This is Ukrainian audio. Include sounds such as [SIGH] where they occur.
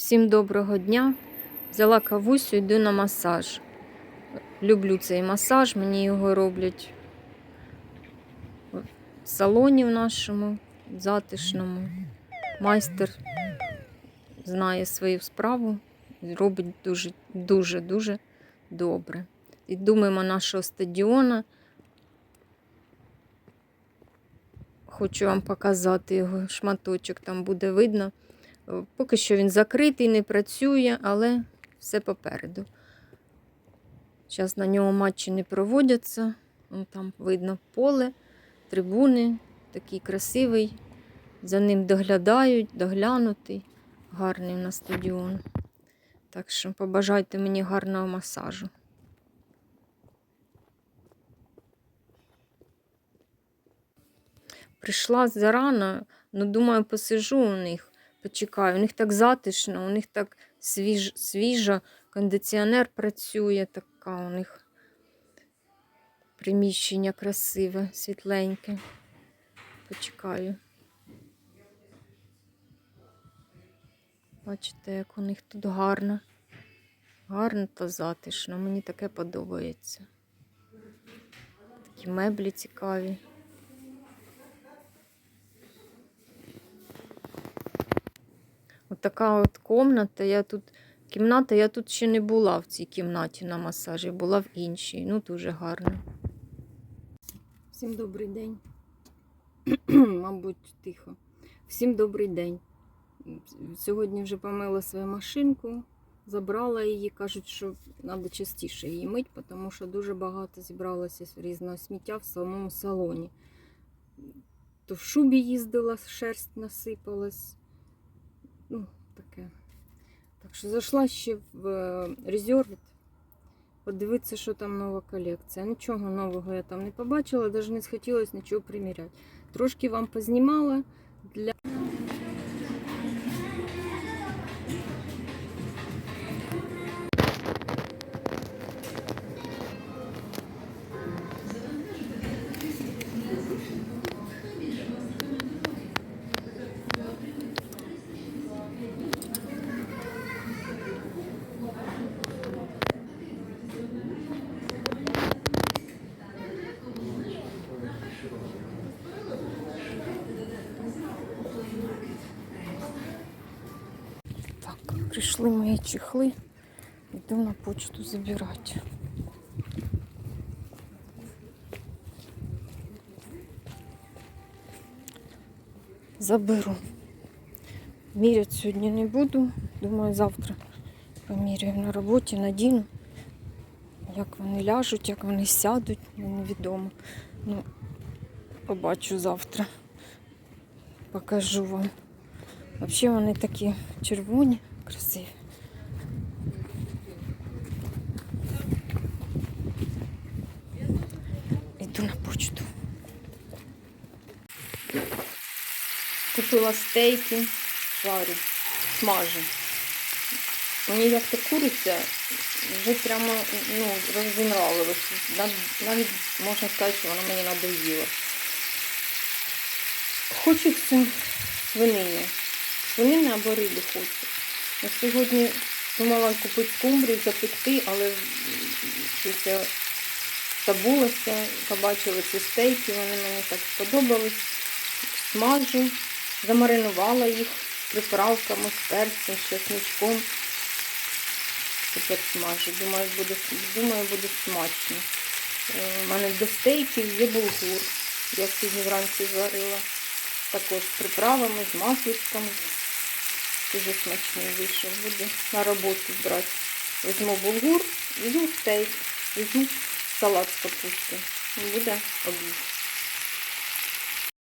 Всім доброго дня. Взяла кавусю, йду на масаж. Люблю цей масаж, мені його роблять в салоні в нашому затишному. Майстер знає свою справу, робить дуже, дуже, дуже добре. І думаємо нашого стадіона. Хочу вам показати його шматочок, там буде видно. Поки що він закритий, не працює, але все попереду. Зараз на нього матчі не проводяться. Там видно поле, трибуни, такий красивий. За ним доглядають, доглянутий. Гарний на стадіон. Так що побажайте мені гарного масажу. Прийшла зарано, ну думаю, посижу у них почекаю. У них так затишно, у них так свіж, свіжо, кондиціонер працює, така у них приміщення красиве, світленьке. Почекаю. Бачите, як у них тут гарно. Гарно та затишно. Мені таке подобається. Такі меблі цікаві. Така от комната. Я тут, кімната, я тут ще не була в цій кімнаті на масажі, була в іншій. Ну, дуже гарно. Всім добрий день. [CLEARS THROAT] Мабуть, тихо. Всім добрий день. Сьогодні вже помила свою машинку, забрала її. Кажуть, що треба частіше її мити, тому що дуже багато зібралося різного сміття в самому салоні. То в шубі їздила, шерсть насипалась. Ну, таке. Так що зайшла ще в Резервіт. Подивитися, що там нова колекція. Нічого нового я там не побачила, навіть не схотілося нічого приміряти. Трошки вам познімала для. Прийшли мої чехли. Йду на почту забирати. Заберу. Міряти сьогодні не буду. Думаю, завтра поміряю на роботі, надіну. Як вони ляжуть, як вони сядуть, невідомо. Ну, побачу завтра. Покажу вам. Взагалі вони такі червоні, красиві. Іду на почту. Купила стейки, жарю, смажу. Мені як то куриця вже прямо ну, розінравилося. Навіть можна сказати, що вона мені надоїла. Хочеться свинини. Свинини або риби хочу. Я сьогодні думала купити скумбрію, запекти, але щось забулася, побачила ці стейки, вони мені так сподобались. Смажу, замаринувала їх приправками, з перцем, з чесничком. Тепер смажу. Думаю, буде, думаю, буде смачно. Е, У мене до стейків є булгур. Я сьогодні вранці зварила. Також з приправами, з масличком. Дуже смачний вийшов. Буду на роботу брати. Візьму булгур, візьму стейк, візьму салат з капусти. Буде обід.